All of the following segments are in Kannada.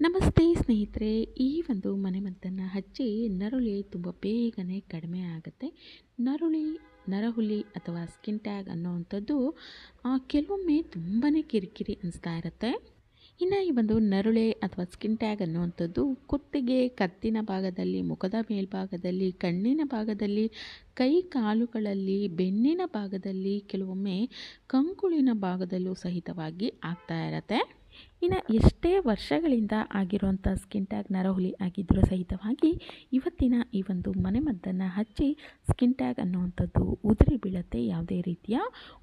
ನಮಸ್ತೆ ಸ್ನೇಹಿತರೆ, ಈ ಒಂದು ಮನೆಮದ್ದನ್ನು ಹಚ್ಚಿ ನರುಳಿ ತುಂಬ ಬೇಗನೆ ಕಡಿಮೆ ಆಗುತ್ತೆ. ನರುಳಿ, ನರಹುಲಿ ಅಥವಾ ಸ್ಕಿನ್ ಟ್ಯಾಗ್ ಅನ್ನೋವಂಥದ್ದು ಕೆಲವೊಮ್ಮೆ ತುಂಬಾ ಕಿರಿಕಿರಿ ಅನಿಸ್ತಾ ಇರುತ್ತೆ. ಇನ್ನು ಈ ಒಂದು ನರುಳೆ ಅಥವಾ ಸ್ಕಿನ್ ಟ್ಯಾಗ್ ಅನ್ನುವಂಥದ್ದು ಕುತ್ತಿಗೆ, ಕತ್ತಿನ ಭಾಗದಲ್ಲಿ, ಮುಖದ ಮೇಲ್ಭಾಗದಲ್ಲಿ, ಕಣ್ಣಿನ ಭಾಗದಲ್ಲಿ, ಕೈ ಕಾಲುಗಳಲ್ಲಿ, ಬೆನ್ನಿನ ಭಾಗದಲ್ಲಿ, ಕೆಲವೊಮ್ಮೆ ಕಂಕುಳಿನ ಭಾಗದಲ್ಲೂ ಸಹಿತವಾಗಿ ಆಗ್ತಾ ಇರತ್ತೆ. ಇನ್ನು ಎಷ್ಟೇ ವರ್ಷಗಳಿಂದ ಆಗಿರುವಂಥ ಸ್ಕಿನ್ ಟ್ಯಾಗ್ ನರಹುಲಿ ಆಗಿದ್ದರೂ ಸಹಿತವಾಗಿ ಇವತ್ತಿನ ಈ ಒಂದು ಮನೆಮದ್ದನ್ನು ಹಚ್ಚಿ ಸ್ಕಿನ್ ಟ್ಯಾಗ್ ಅನ್ನುವಂಥದ್ದು ಉದುರಿ ಬೀಳತ್ತೆ ಯಾವುದೇ ರೀತಿಯ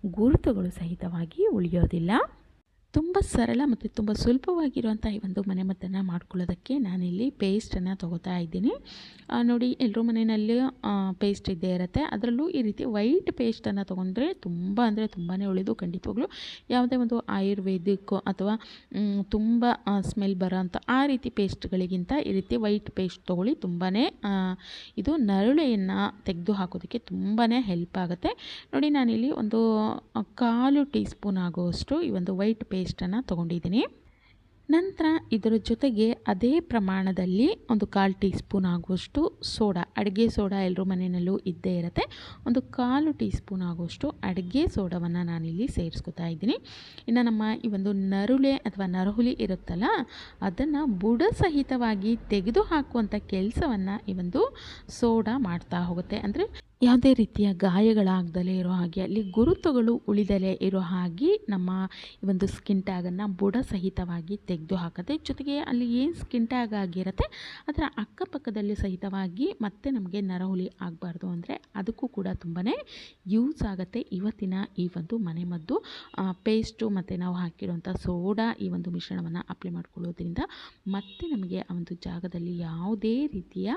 ಗುರುತುಗಳು ಸಹಿತವಾಗಿ ಉಳಿಯೋದಿಲ್ಲ. ತುಂಬ ಸರಳ ಮತ್ತು ತುಂಬ ಸುಲಭವಾಗಿರುವಂಥ ಈ ಒಂದು ಮನೆಮದ್ದನ್ನು ಮಾಡ್ಕೊಳ್ಳೋದಕ್ಕೆ ನಾನಿಲ್ಲಿ ಪೇಸ್ಟನ್ನು ತೊಗೋತಾ ಇದ್ದೀನಿ. ನೋಡಿ ಎಲ್ಲರೂ ಮನೆಯಲ್ಲಿ ಪೇಸ್ಟ್ ಇದ್ದೇ ಇರುತ್ತೆ. ಅದರಲ್ಲೂ ಈ ರೀತಿ ವೈಟ್ ಪೇಸ್ಟನ್ನು ತೊಗೊಂಡ್ರೆ ತುಂಬ ಅಂದರೆ ತುಂಬಾ ಒಳ್ಳೆಯದು ಖಂಡಿತವಾಗ್ಲೂ. ಯಾವುದೇ ಒಂದು ಆಯುರ್ವೇದಿಕ್ ಅಥವಾ ತುಂಬ ಸ್ಮೆಲ್ ಬರೋಂಥ ಆ ರೀತಿ ಪೇಸ್ಟ್ಗಳಿಗಿಂತ ಈ ರೀತಿ ವೈಟ್ ಪೇಸ್ಟ್ ತೊಗೊಳ್ಳಿ ತುಂಬಾ ಇದು ನರಳೆಯನ್ನು ತೆಗೆದು ಹಾಕೋದಕ್ಕೆ ತುಂಬಾ ಹೆಲ್ಪ್ ಆಗುತ್ತೆ. ನೋಡಿ, ನಾನಿಲ್ಲಿ ಒಂದು ಕಾಲು ಟೀ ಸ್ಪೂನ್ ಆಗುವಷ್ಟು ಈ ಒಂದು ವೈಟ್ ಪೇಸ್ಟನ್ನು ತೊಗೊಂಡಿದ್ದೀನಿ. ನಂತರ ಇದರ ಜೊತೆಗೆ ಅದೇ ಪ್ರಮಾಣದಲ್ಲಿ ಒಂದು ಕಾಲು ಟೀ ಸ್ಪೂನ್ ಆಗುವಷ್ಟು ಸೋಡಾ, ಅಡುಗೆ ಸೋಡಾ ಎಲ್ಲರೂ ಮನೆಯಲ್ಲೂ ಇದ್ದೇ ಇರುತ್ತೆ. ಒಂದು ಕಾಲು ಟೀ ಸ್ಪೂನ್ ಆಗುವಷ್ಟು ಅಡುಗೆ ಸೋಡಾವನ್ನು ನಾನಿಲ್ಲಿ ಸೇರಿಸ್ಕೊತಾ ಇದ್ದೀನಿ. ಇನ್ನು ನಮ್ಮ ಈ ಒಂದು ನರುಳೆ ಅಥವಾ ನರಹುಲಿ ಇರುತ್ತಲ್ಲ, ಅದನ್ನು ಬುಡ ಸಹಿತವಾಗಿ ತೆಗೆದು ಹಾಕುವಂಥ ಕೆಲಸವನ್ನು ಈ ಒಂದು ಸೋಡಾ ಮಾಡ್ತಾ ಹೋಗುತ್ತೆ. ಅಂದರೆ ಯಾವುದೇ ರೀತಿಯ ಗಾಯಗಳಾಗ್ದಲೇ ಇರೋ ಹಾಗೆ, ಅಲ್ಲಿ ಗುರುತುಗಳು ಉಳಿದಲೇ ಇರೋ ಹಾಗೆ ನಮ್ಮ ಈ ಒಂದು ಸ್ಕಿನ್ ಟ್ಯಾಗನ್ನು ಬುಡ ಸಹಿತವಾಗಿ ತೆಗೆದು ಹಾಕುತ್ತೆ ಜೊತೆಗೆ ಅಲ್ಲಿ ಏನು ಸ್ಕಿನ್ ಟ್ಯಾಗ್ ಆಗಿರುತ್ತೆ, ಅದರ ಅಕ್ಕಪಕ್ಕದಲ್ಲಿ ಸಹಿತವಾಗಿ ಮತ್ತೆ ನಮಗೆ ನರಹುಲಿ ಆಗಬಾರ್ದು ಅಂದರೆ ಅದಕ್ಕೂ ಕೂಡ ತುಂಬಾ ಯೂಸ್ ಆಗುತ್ತೆ ಇವತ್ತಿನ ಈ ಒಂದು ಮನೆಮದ್ದು ಪೇಸ್ಟು ಮತ್ತು ನಾವು ಹಾಕಿರುವಂಥ ಸೋಡಾ ಈ ಒಂದು ಮಿಶ್ರಣವನ್ನು ಅಪ್ಲೈ ಮಾಡ್ಕೊಳ್ಳೋದ್ರಿಂದ ಮತ್ತೆ ನಮಗೆ ಆ ಒಂದು ಜಾಗದಲ್ಲಿ ಯಾವುದೇ ರೀತಿಯ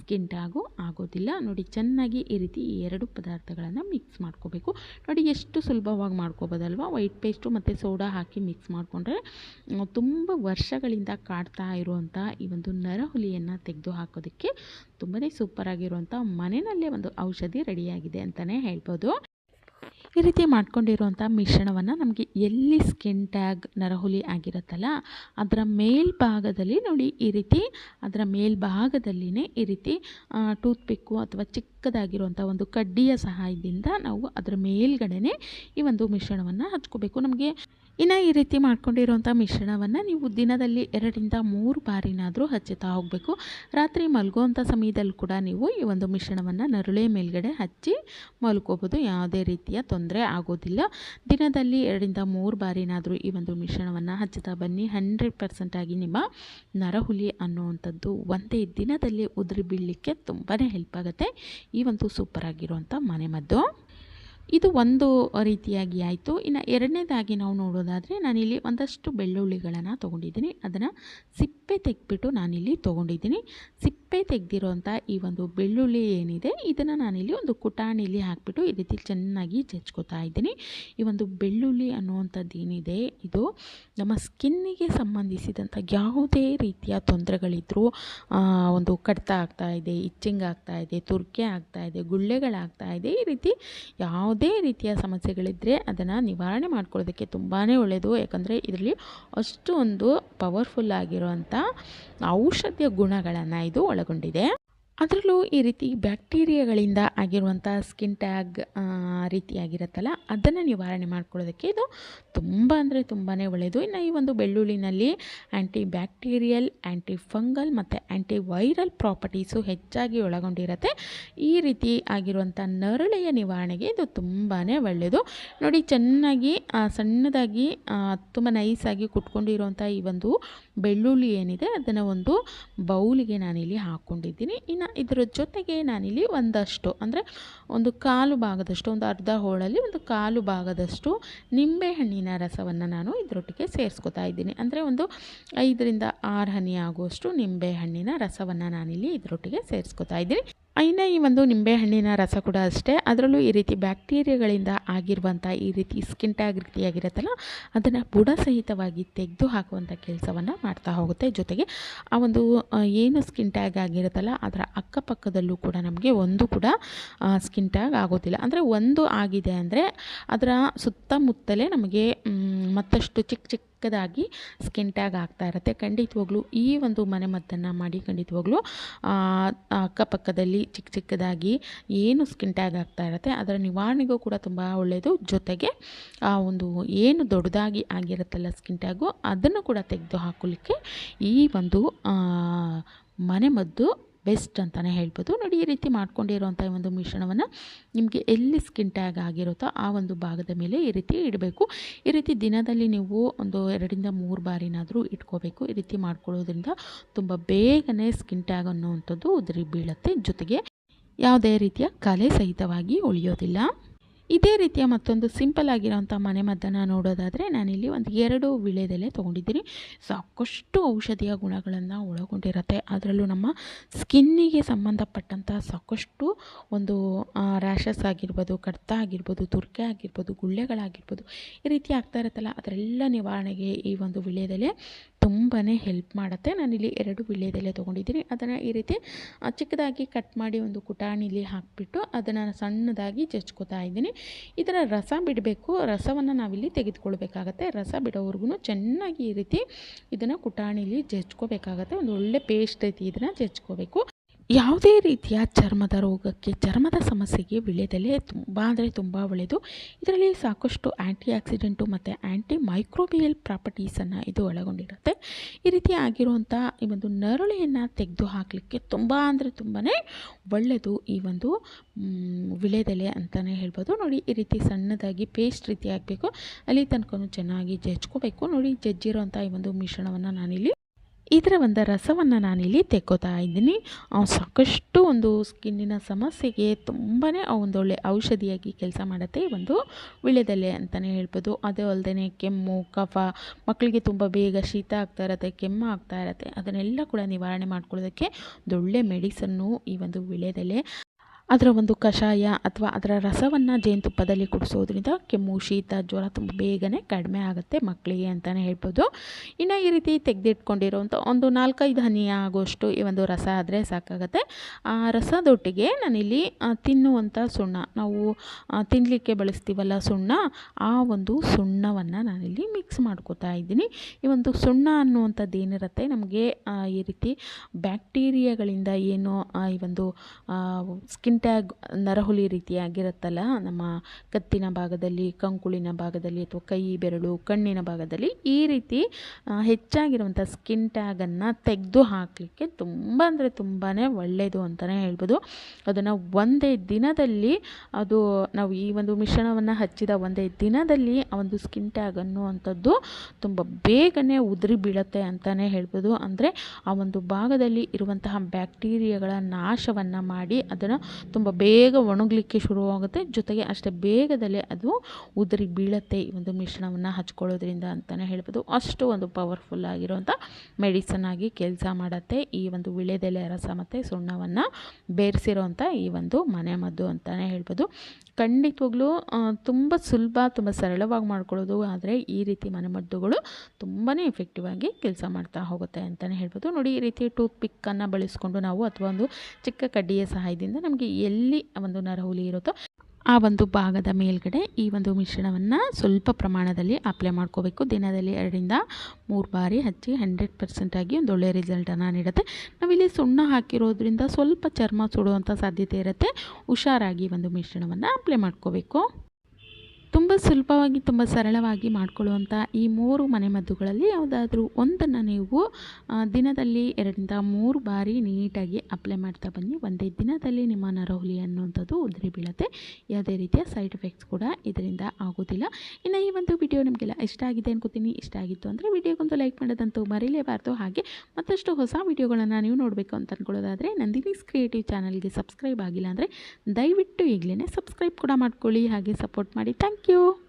ಸ್ಕಿನ್ ಟ್ಯಾಗು ಆಗೋದಿಲ್ಲ. ನೋಡಿ, ಚೆನ್ನಾಗಿ ಈ ರೀತಿ ಈ ಎರಡು ಪದಾರ್ಥಗಳನ್ನು ಮಿಕ್ಸ್ ಮಾಡ್ಕೋಬೇಕು. ನೋಡಿ ಎಷ್ಟು ಸುಲಭವಾಗಿ ಮಾಡ್ಕೋಬೋದಲ್ವ? ವೈಟ್ ಪೇಸ್ಟು ಮತ್ತು ಸೋಡಾ ಹಾಕಿ ಮಿಕ್ಸ್ ಮಾಡಿಕೊಂಡ್ರೆ ತುಂಬ ವರ್ಷಗಳಿಂದ ಕಾಡ್ತಾ ಇರುವಂಥ ಈ ಒಂದು ನರಹುಲಿಯನ್ನು ತೆಗೆದು ಹಾಕೋದಕ್ಕೆ ತುಂಬಾ ಸೂಪರಾಗಿರುವಂಥ ಮನೆಯಲ್ಲೇ ಒಂದು ಔಷಧಿ ರೆಡಿಯಾಗಿದೆ ಅಂತಲೇ ಹೇಳ್ಬೋದು. ಈ ರೀತಿ ಮಾಡ್ಕೊಂಡಿರುವಂಥ ಮಿಶ್ರಣವನ್ನು ನಮಗೆ ಎಲ್ಲಿ ಸ್ಕಿನ್ ಟ್ಯಾಗ್ ನರಹುಲಿ ಆಗಿರುತ್ತಲ್ಲ, ಅದರ ಮೇಲ್ಭಾಗದಲ್ಲಿ ನೋಡಿ ಈ ರೀತಿ, ಅದರ ಮೇಲ್ಭಾಗದಲ್ಲಿನೇ ಈ ರೀತಿ ಟೂತ್ ಪಿಕ್ಕು ಅಥವಾ ಚಿಕ್ಕದಾಗಿರುವಂಥ ಒಂದು ಕಡ್ಡಿಯ ಸಹಾಯದಿಂದ ನಾವು ಅದರ ಮೇಲ್ಗಡೆನೆ ಈ ಒಂದು ಮಿಶ್ರಣವನ್ನು ಹಚ್ಕೋಬೇಕು. ನಮಗೆ ಇನ್ನು ಈ ರೀತಿ ಮಾಡ್ಕೊಂಡಿರುವಂಥ ಮಿಶ್ರಣವನ್ನು ನೀವು ದಿನದಲ್ಲಿ ಎರಡರಿಂದ ಮೂರು ಬಾರಿನಾದರೂ ಹಚ್ಚುತ್ತಾ ಹೋಗಬೇಕು. ರಾತ್ರಿ ಮಲಗುವಂಥ ಸಮಯದಲ್ಲಿ ಕೂಡ ನೀವು ಈ ಒಂದು ಮಿಶ್ರಣವನ್ನು ನರಳೆ ಮೇಲ್ಗಡೆ ಹಚ್ಚಿ ಮಲ್ಕೋಬೋದು. ಯಾವುದೇ ರೀತಿಯ ತೊಂದರೆ ಆಗೋದಿಲ್ಲ. ದಿನದಲ್ಲಿ ಎರಡರಿಂದ ಮೂರು ಬಾರಿನಾದರೂ ಈ ಒಂದು ಮಿಶ್ರಣವನ್ನು ಹಚ್ಚುತ್ತಾ ಬನ್ನಿ. ಹಂಡ್ರೆಡ್ ಪರ್ಸೆಂಟಾಗಿ ನಿಮ್ಮ ನರಹುಲಿ ಅನ್ನುವಂಥದ್ದು ಒಂದೇ ದಿನದಲ್ಲಿ ಉದುರಿ ಬೀಳಲಿಕ್ಕೆ ತುಂಬಾ ಹೆಲ್ಪ್ ಆಗುತ್ತೆ. ಈ ಒಂದು ಸೂಪರಾಗಿರುವಂಥ ಮನೆಮದ್ದು ಇದು ಒಂದು ರೀತಿಯಾಗಿ ಆಯಿತು. ಇನ್ನು ಎರಡನೇದಾಗಿ ನಾವು ನೋಡೋದಾದರೆ ನಾನಿಲ್ಲಿ ಒಂದಷ್ಟು ಬೆಳ್ಳುಳ್ಳಿಗಳನ್ನು ತೊಗೊಂಡಿದ್ದೀನಿ. ಅದನ್ನು ಸಿಪ್ಪೆ ತೆಗೆದ್ಬಿಟ್ಟು ನಾನಿಲ್ಲಿ ತೊಗೊಂಡಿದ್ದೀನಿ. ಸಿಪ್ಪೆ ತೆಗೆದಿರೋಂಥ ಈ ಒಂದು ಬೆಳ್ಳುಳ್ಳಿ ಏನಿದೆ, ಇದನ್ನು ನಾನಿಲ್ಲಿ ಒಂದು ಕುಟಾಣಿಲಿ ಹಾಕಿಬಿಟ್ಟು ಈ ರೀತಿ ಚೆನ್ನಾಗಿ ಜಜ್ಕೋತಾ ಇದ್ದೀನಿ. ಈ ಒಂದು ಬೆಳ್ಳುಳ್ಳಿ ಅನ್ನುವಂಥದ್ದು ಏನಿದೆ, ಇದು ನಮ್ಮ ಸ್ಕಿನ್ನಿಗೆ ಸಂಬಂಧಿಸಿದಂಥ ಯಾವುದೇ ರೀತಿಯ ತೊಂದರೆಗಳಿದ್ರೂ ಒಂದು ಕಡಿತ ಆಗ್ತಾ ಇದೆ, ಇಚ್ಚಿಂಗ್ ಆಗ್ತಾ ಇದೆ, ತುರ್ಕೆ ಆಗ್ತಾ ಇದೆ ಗುಳ್ಳೆಗಳಾಗ್ತಾ ಇದೆ, ಈ ರೀತಿ ಯಾವುದೇ ರೀತಿಯ ಸಮಸ್ಯೆಗಳಿದ್ದರೆ ಅದನ್ನು ನಿವಾರಣೆ ಮಾಡ್ಕೊಳ್ಳೋದಕ್ಕೆ ತುಂಬಾ ಒಳ್ಳೆಯದು ಯಾಕಂದರೆ ಇದರಲ್ಲಿ ಅಷ್ಟು ಒಂದು ಪವರ್ಫುಲ್ ಆಗಿರುವಂಥ ಔಷಧಿಯ ಗುಣಗಳನ್ನು ಇದು ಒಳಗೊಂಡಿದೆ ಅದರಲ್ಲೂ ಈ ರೀತಿ ಬ್ಯಾಕ್ಟೀರಿಯಾಗಳಿಂದ ಆಗಿರುವಂಥ ಸ್ಕಿನ್ ಟ್ಯಾಗ್ ರೀತಿಯಾಗಿರುತ್ತಲ್ಲ, ಅದನ್ನು ನಿವಾರಣೆ ಮಾಡ್ಕೊಳ್ಳೋದಕ್ಕೆ ಇದು ತುಂಬ ಅಂದರೆ ತುಂಬಾ ಒಳ್ಳೆಯದು. ಇನ್ನು ಈ ಒಂದು ಬೆಳ್ಳುಳ್ಳಿನಲ್ಲಿ ಆ್ಯಂಟಿ ಬ್ಯಾಕ್ಟೀರಿಯಲ್ ಆ್ಯಂಟಿ ಫಂಗಲ್ ಮತ್ತು ಆ್ಯಂಟಿ ವೈರಲ್ ಪ್ರಾಪರ್ಟೀಸು ಹೆಚ್ಚಾಗಿ ಒಳಗೊಂಡಿರುತ್ತೆ. ಈ ರೀತಿ ಆಗಿರುವಂಥ ನರಳೆಯ ನಿವಾರಣೆಗೆ ಇದು ತುಂಬಾ ಒಳ್ಳೆಯದು. ನೋಡಿ, ಚೆನ್ನಾಗಿ ಸಣ್ಣದಾಗಿ ತುಂಬ ನೈಸಾಗಿ ಕುಟ್ಕೊಂಡಿರುವಂಥ ಈ ಒಂದು ಬೆಳ್ಳುಳ್ಳಿ ಏನಿದೆ, ಅದನ್ನು ಒಂದು ಬೌಲಿಗೆ ನಾನಿಲ್ಲಿ ಹಾಕ್ಕೊಂಡಿದ್ದೀನಿ ಇನ್ನು ಇದರ ಜೊತೆಗೆ ನಾನಿಲ್ಲಿ ಒಂದಷ್ಟು, ಅಂದರೆ ಒಂದು ಕಾಲು ಭಾಗದಷ್ಟು, ಒಂದು ಅರ್ಧ ಹೋಳಲ್ಲಿ ಒಂದು ಕಾಲು ಭಾಗದಷ್ಟು ನಿಂಬೆಹಣ್ಣಿನ ರಸವನ್ನು ನಾನು ಇದರೊಟ್ಟಿಗೆ ಸೇರಿಸ್ಕೊತಾ ಇದ್ದೀನಿ. ಅಂದರೆ ಒಂದು ಐದರಿಂದ ಆರು ಹನಿ ಆಗುವಷ್ಟು ನಿಂಬೆಹಣ್ಣಿನ ರಸವನ್ನು ನಾನಿಲ್ಲಿ ಇದರೊಟ್ಟಿಗೆ ಸೇರಿಸ್ಕೊತಾ ಇದ್ದೀನಿ. ಇನ್ನು ಈ ಒಂದು ನಿಂಬೆಹಣ್ಣಿನ ರಸ ಕೂಡ ಅಷ್ಟೇ. ಅದರಲ್ಲೂ ಈ ರೀತಿ ಬ್ಯಾಕ್ಟೀರಿಯಾಗಳಿಂದ ಆಗಿರುವಂಥ ಈ ರೀತಿ ಸ್ಕಿನ್ ಟ್ಯಾಗ್ ರೀತಿಯಾಗಿರುತ್ತಲ್ಲ, ಅದನ್ನು ಬುಡ ಸಹಿತವಾಗಿ ತೆಗೆದು ಹಾಕುವಂಥ ಕೆಲಸವನ್ನು ಮಾಡ್ತಾ ಹೋಗುತ್ತೆ. ಜೊತೆಗೆ ಆ ಒಂದು ಏನು ಸ್ಕಿನ್ ಟ್ಯಾಗ್ ಆಗಿರುತ್ತಲ್ಲ, ಅದರ ಅಕ್ಕಪಕ್ಕದಲ್ಲೂ ಕೂಡ ನಮಗೆ ಒಂದು ಕೂಡ ಸ್ಕಿನ್ ಟ್ಯಾಗ್ ಆಗೋದಿಲ್ಲ. ಅಂದರೆ ಒಂದು ಆಗಿದೆ ಅಂದರೆ ಅದರ ಸುತ್ತಮುತ್ತಲೇ ನಮಗೆ ಮತ್ತಷ್ಟು ಚಿಕ್ಕ ಚಿಕ್ಕ ಚಿಕ್ಕದಾಗಿ ಸ್ಕಿನ್ ಟ್ಯಾಗ್ ಆಗ್ತಾ ಇರುತ್ತೆ. ಖಂಡಿತವಾಗ್ಲೂ ಈ ಒಂದು ಮನೆಮದ್ದನ್ನು ಮಾಡಿ ಖಂಡಿತವಾಗ್ಲೂ ಅಕ್ಕಪಕ್ಕದಲ್ಲಿ ಚಿಕ್ಕ ಚಿಕ್ಕದಾಗಿ ಏನು ಸ್ಕಿನ್ ಟ್ಯಾಗ್ ಆಗ್ತಾ ಇರುತ್ತೆ, ಅದರ ನಿವಾರಣೆಗೂ ಕೂಡ ತುಂಬ ಒಳ್ಳೆಯದು ಜೊತೆಗೆ, ಆ, ಒಂದು ಏನು ದೊಡ್ಡದಾಗಿ ಆಗಿರುತ್ತಲ್ಲ ಸ್ಕಿನ್ ಟ್ಯಾಗು ಅದನ್ನು ಕೂಡ ತೆಗೆದು ಹಾಕೋಲಿಕ್ಕೆ ಈ ಒಂದು ಮನೆಮದ್ದು ಬೆಸ್ಟ್ ಅಂತಲೇ ಹೇಳ್ಬೋದು. ನೋಡಿ, ಈ ರೀತಿ ಮಾಡ್ಕೊಂಡಿರೋಂಥ ಒಂದು ಮಿಶ್ರಣವನ್ನು ನಿಮಗೆ ಎಲ್ಲಿ ಸ್ಕಿನ್ ಟ್ಯಾಗ್ ಆಗಿರುತ್ತೋ ಆ ಒಂದು ಭಾಗದ ಮೇಲೆ ಈ ರೀತಿ ಇಡಬೇಕು. ಈ ರೀತಿ ದಿನದಲ್ಲಿ ನೀವು ಒಂದು ಎರಡರಿಂದ ಮೂರು ಬಾರಿನಾದರೂ ಇಟ್ಕೋಬೇಕು. ಈ ರೀತಿ ಮಾಡ್ಕೊಳ್ಳೋದ್ರಿಂದ ತುಂಬ ಬೇಗನೆ ಸ್ಕಿನ್ ಟ್ಯಾಗ್ ಅನ್ನುವಂಥದ್ದು ಉದುರಿ ಬೀಳುತ್ತೆ. ಜೊತೆಗೆ ಯಾವುದೇ ರೀತಿಯ ಕಲೆ ಸಹಿತವಾಗಿ ಉಳಿಯೋದಿಲ್ಲ. ಇದೇ ರೀತಿಯ ಮತ್ತೊಂದು ಸಿಂಪಲ್ ಆಗಿರೋಂಥ ಮನೆಮದ್ದನ್ನು ನೋಡೋದಾದರೆ ನಾನಿಲ್ಲಿ ಒಂದು ಎರಡು ವಿಳೆದೆಲೆ ತೊಗೊಂಡಿದ್ದೀನಿ. ಸಾಕಷ್ಟು ಔಷಧೀಯ ಗುಣಗಳನ್ನು ಒಳಗೊಂಡಿರುತ್ತೆ. ಅದರಲ್ಲೂ ನಮ್ಮ ಸ್ಕಿನ್ನಿಗೆ ಸಂಬಂಧಪಟ್ಟಂಥ ಸಾಕಷ್ಟು ಒಂದು ರ್ಯಾಷಸ್ ಆಗಿರ್ಬೋದು ಕಡ್ತ ಆಗಿರ್ಬೋದು, ತುರ್ಕೆ ಆಗಿರ್ಬೋದು, ಗುಳ್ಳೆಗಳಾಗಿರ್ಬೋದು ಈ ರೀತಿ ಆಗ್ತಾ ಇರುತ್ತಲ್ಲ, ಅದರೆಲ್ಲ ನಿವಾರಣೆಗೆ ಈ ಒಂದು ವಿಳೆದೆಲೆ ತುಂಬಾ ಹೆಲ್ಪ್ ಮಾಡುತ್ತೆ. ನಾನಿಲ್ಲಿ ಎರಡು ವಿಳೆದೆಲೆ ತೊಗೊಂಡಿದ್ದೀನಿ. ಅದನ್ನು ಈ ರೀತಿ ಚಿಕ್ಕದಾಗಿ ಕಟ್ ಮಾಡಿ ಒಂದು ಕುಟಾಣಿಲಿ ಹಾಕಿಬಿಟ್ಟು ಅದನ್ನು ಸಣ್ಣದಾಗಿ ಚಚ್ಕೋತಾ ಇದ್ದೀನಿ. ಇದರ ರಸ ಬಿಡಬೇಕು. ರಸವನ್ನು ನಾವಿಲ್ಲಿ ತೆಗೆದುಕೊಳ್ಬೇಕಾಗತ್ತೆ. ರಸ ಬಿಡೋವರೆಗೂ ಚೆನ್ನಾಗಿ ಈ ರೀತಿ ಇದನ್ನು ಕುಟಾಣಿಲಿ ಜಜ್ಕೋಬೇಕಾಗತ್ತೆ. ಒಂದು ಒಳ್ಳೆ ಪೇಸ್ಟ್ ರೀತಿ ಇದನ್ನು ಜಜ್ಕೋಬೇಕು. ಯಾವುದೇ ರೀತಿಯ ಚರ್ಮದ ರೋಗಕ್ಕೆ, ಚರ್ಮದ ಸಮಸ್ಯೆಗೆ ವಿಳ್ಯದೆಲೆ ತುಂಬ ಅಂದರೆ ತುಂಬ ಒಳ್ಳೆಯದು ಇದರಲ್ಲಿ ಸಾಕಷ್ಟು ಆ್ಯಂಟಿ ಆಕ್ಸಿಡೆಂಟು ಮತ್ತು ಆ್ಯಂಟಿ ಮೈಕ್ರೋಬಿಯಲ್ ಪ್ರಾಪರ್ಟೀಸನ್ನು ಇದು ಒಳಗೊಂಡಿರುತ್ತೆ. ಈ ರೀತಿ ಆಗಿರುವಂಥ ಈ ಒಂದು ನರಳೆಯನ್ನು ತೆಗೆದು ಹಾಕಲಿಕ್ಕೆ ತುಂಬ ಅಂದರೆ ತುಂಬಾ ಒಳ್ಳೆಯದು ಈ ಒಂದು ವಿಳೆದೆಲೆ ಅಂತಲೇ ಹೇಳ್ಬೋದು. ನೋಡಿ, ಈ ರೀತಿ ಸಣ್ಣದಾಗಿ ಪೇಸ್ಟ್ ರೀತಿ ಆಗಬೇಕು ಅಲ್ಲಿ ತನಕ ಚೆನ್ನಾಗಿ ಜಜ್ಕೋಬೇಕು. ನೋಡಿ ಜಜ್ಜಿರೋಂಥ ಈ ಒಂದು ಮಿಶ್ರಣವನ್ನು ನಾನಿಲ್ಲಿ ಇದರ ಒಂದು ರಸವನ್ನು ನಾನಿಲ್ಲಿ ತೆಕ್ಕೋತಾ ಇದ್ದೀನಿ. ಸಾಕಷ್ಟು ಒಂದು ಸ್ಕಿನ್ನಿನ ಸಮಸ್ಯೆಗೆ ತುಂಬಾ ಒಂದು ಒಳ್ಳೆ ಔಷಧಿಯಾಗಿ ಕೆಲಸ ಮಾಡುತ್ತೆ ಈ ಒಂದು ವಿಳ್ಯದೆಲೆ ಅಂತಲೇ ಹೇಳ್ಬೋದು. ಅದೇ ಅಲ್ಲದೆ ಕೆಮ್ಮು, ಕಫ ಮಕ್ಕಳಿಗೆ ತುಂಬ ಬೇಗ ಶೀತ ಆಗ್ತಾ ಇರತ್ತೆ, ಕೆಮ್ಮು ಆಗ್ತಾ ಇರತ್ತೆ. ಅದನ್ನೆಲ್ಲ ಕೂಡ ನಿವಾರಣೆ ಮಾಡ್ಕೊಳ್ಳೋದಕ್ಕೆ ಒಂದೊಳ್ಳೆ ಮೆಡಿಸನ್ನು ಈ ಒಂದು ವಿಳ್ಯದೆಲೆ ಅದರ ಒಂದು ಕಷಾಯ ಅಥವಾ ಅದರ ರಸವನ್ನು ಜೇನುತುಪ್ಪದಲ್ಲಿ ಕುಡಿಸೋದ್ರಿಂದ ಕೆಮ್ಮು, ಶೀತ, ಜ್ವರ ತುಂಬ ಬೇಗನೆ ಕಡಿಮೆ ಆಗುತ್ತೆ ಮಕ್ಕಳಿಗೆ ಅಂತಲೇ ಹೇಳ್ಬೋದು. ಇನ್ನು ಈ ರೀತಿ ತೆಗೆದಿಟ್ಕೊಂಡಿರೋಂಥ ಒಂದು ನಾಲ್ಕೈದು ಹನಿ ಆಗೋಷ್ಟು ಈ ಒಂದು ರಸ ಆದರೆ ಸಾಕಾಗುತ್ತೆ. ಆ ರಸದೊಟ್ಟಿಗೆ ನಾನಿಲ್ಲಿ ತಿನ್ನುವಂಥ ಸುಣ್ಣ, ನಾವು ತಿನ್ನಲಿಕ್ಕೆ ಬಳಸ್ತೀವಲ್ಲ ಸುಣ್ಣ, ಆ ಒಂದು ಸುಣ್ಣವನ್ನು ನಾನಿಲ್ಲಿ ಮಿಕ್ಸ್ ಮಾಡ್ಕೋತಾ ಇದ್ದೀನಿ. ಈ ಒಂದು ಸುಣ್ಣ ಅನ್ನುವಂಥದ್ದು ಏನಿರುತ್ತೆ, ನಮಗೆ ಈ ರೀತಿ ಬ್ಯಾಕ್ಟೀರಿಯಾಗಳಿಂದ ಏನು ಈ ಒಂದು ಸ್ಕಿನ್ ಟ್ಯಾಗ್ ನರಹುಲಿ ರೀತಿಯಾಗಿರುತ್ತಲ್ಲ, ನಮ್ಮ ಕತ್ತಿನ ಭಾಗದಲ್ಲಿ, ಕಂಕುಳಿನ ಭಾಗದಲ್ಲಿ ಅಥವಾ ಕೈ, ಬೆರಳು, ಕಣ್ಣಿನ ಭಾಗದಲ್ಲಿ ಈ ರೀತಿ ಹೆಚ್ಚಾಗಿರುವಂಥ ಸ್ಕಿನ್ ಟ್ಯಾಗನ್ನು ತೆಗೆದು ಹಾಕಲಿಕ್ಕೆ ತುಂಬ ಅಂದರೆ ತುಂಬಾ ಒಳ್ಳೆಯದು ಅಂತಲೇ ಹೇಳ್ಬೋದು. ಅದನ್ನು ಒಂದೇ ದಿನದಲ್ಲಿ ಅದು ನಾವು ಈ ಒಂದು ಮಿಶ್ರಣವನ್ನು ಹಚ್ಚಿದ ಒಂದೇ ದಿನದಲ್ಲಿ ಆ ಒಂದು ಸ್ಕಿನ್ ಟ್ಯಾಗ್ ಅನ್ನುವಂಥದ್ದು ತುಂಬ ಬೇಗನೆ ಉದುರಿ ಬೀಳುತ್ತೆ ಅಂತಲೇ ಹೇಳ್ಬೋದು. ಅಂದರೆ ಆ ಒಂದು ಭಾಗದಲ್ಲಿ ಇರುವಂತಹ ಬ್ಯಾಕ್ಟೀರಿಯಾಗಳ ನಾಶವನ್ನು ಮಾಡಿ ಅದನ್ನು ತುಂಬ ಬೇಗ ಒಣಗಲಿಕ್ಕೆ ಶುರುವಾಗುತ್ತೆ. ಜೊತೆಗೆ ಅಷ್ಟೇ ಬೇಗದಲ್ಲೇ ಅದು ಉದುರಿ ಬೀಳತ್ತೆ ಈ ಒಂದು ಮಿಶ್ರಣವನ್ನು ಹಚ್ಕೊಳ್ಳೋದ್ರಿಂದ ಅಂತಲೇ ಹೇಳ್ಬೋದು. ಅಷ್ಟು ಒಂದು ಪವರ್ಫುಲ್ ಆಗಿರುವಂಥ ಮೆಡಿಸನ್ ಆಗಿ ಕೆಲಸ ಮಾಡುತ್ತೆ. ಈ ಒಂದು ವಿಳೆದೆಲೆ ರಸ ಮತ್ತು ಸುಣ್ಣವನ್ನು ಬೇರೆಸಿರೋಂಥ ಈ ಒಂದು ಮನೆಮದ್ದು ಅಂತಲೇ ಹೇಳ್ಬೋದು. ಖಂಡಿತವಾಗ್ಲೂ ತುಂಬ ಸುಲಭ, ತುಂಬ ಸರಳವಾಗಿ ಮಾಡ್ಕೊಳ್ಳೋದು. ಆದರೆ ಈ ರೀತಿ ಮನೆಮದ್ದುಗಳು ತುಂಬಾ ಎಫೆಕ್ಟಿವ್ ಆಗಿ ಕೆಲಸ ಮಾಡ್ತಾ ಹೋಗುತ್ತೆ ಅಂತಲೇ ಹೇಳ್ಬೋದು. ನೋಡಿ, ಈ ರೀತಿ ಟೂತ್ ಪಿಕ್ಕನ್ನು ಬಳಸ್ಕೊಂಡು ನಾವು ಅಥವಾ ಒಂದು ಚಿಕ್ಕ ಕಡ್ಡಿಯ ಸಹಾಯದಿಂದ ನಮಗೆ ಎಲ್ಲಿ ಒಂದು ನರಹುಲಿ ಇರುತ್ತೋ ಆ ಒಂದು ಭಾಗದ ಮೇಲ್ಗಡೆ ಈ ಒಂದು ಮಿಶ್ರಣವನ್ನು ಸ್ವಲ್ಪ ಪ್ರಮಾಣದಲ್ಲಿ ಅಪ್ಲೈ ಮಾಡ್ಕೋಬೇಕು. ದಿನದಲ್ಲಿ ಎರಡರಿಂದ ಮೂರು ಬಾರಿ ಹಚ್ಚಿ ಹಂಡ್ರೆಡ್ ಪರ್ಸೆಂಟಾಗಿ ಒಂದು ಒಳ್ಳೆಯ ರಿಸಲ್ಟನ್ನು ನೀಡುತ್ತೆ. ನಾವಿಲ್ಲಿ ಸುಣ್ಣ ಹಾಕಿರೋದ್ರಿಂದ ಸ್ವಲ್ಪ ಚರ್ಮ ಸುಡುವಂಥ ಸಾಧ್ಯತೆ ಇರುತ್ತೆ. ಹುಷಾರಾಗಿ ಒಂದು ಮಿಶ್ರಣವನ್ನು ಅಪ್ಲೈ ಮಾಡ್ಕೋಬೇಕು. ತುಂಬ ಸುಲಭವಾಗಿ, ತುಂಬ ಸರಳವಾಗಿ ಮಾಡ್ಕೊಳ್ಳುವಂಥ ಈ ಮೂರು ಮನೆಮದ್ದುಗಳಲ್ಲಿ ಯಾವುದಾದ್ರೂ ಒಂದನ್ನು ನೀವು ದಿನದಲ್ಲಿ ಎರಡರಿಂದ ಮೂರು ಬಾರಿ ನೀಟಾಗಿ ಅಪ್ಲೈ ಮಾಡ್ತಾ ಬನ್ನಿ. ಒಂದೇ ದಿನದಲ್ಲಿ ನಿಮ್ಮ ನರಹುಲಿ ಅನ್ನುವಂಥದ್ದು ಉದುರಿ ಬೀಳುತ್ತೆ. ಯಾವುದೇ ರೀತಿಯ ಸೈಡ್ ಎಫೆಕ್ಟ್ಸ್ ಕೂಡ ಇದರಿಂದ ಆಗೋದಿಲ್ಲ ಇನ್ನು ಈ ಒಂದು ವಿಡಿಯೋ ನಿಮಗೆಲ್ಲ ಇಷ್ಟ ಆಗಿದೆ ಅನ್ಕೋತೀನಿ. ಇಷ್ಟ ಆಗಿತ್ತು ಅಂದರೆ ವಿಡಿಯೋಗೊಂದು ಲೈಕ್ ಮಾಡೋದಂತೂ ಮರೀಲೇಬಾರ್ದು. ಹಾಗೆ ಮತ್ತಷ್ಟು ಹೊಸ ವಿಡಿಯೋಗಳನ್ನು ನೀವು ನೋಡಬೇಕು ಅಂತ ಅಂದ್ಕೊಳ್ಳೋದಾದರೆ ನಂದಿನೀಸ್ ಕ್ರಿಯೇಟಿವ್ ಚಾನಲ್ಗೆ ಸಬ್ಸ್ಕ್ರೈಬ್ ಆಗಿಲ್ಲ ಅಂದರೆ ದಯವಿಟ್ಟು ಈಗಲೇ ಸಬ್ಸ್ಕ್ರೈಬ್ ಕೂಡ ಮಾಡ್ಕೊಳ್ಳಿ. ಹಾಗೆ ಸಪೋರ್ಟ್ ಮಾಡಿ. Thank you. you.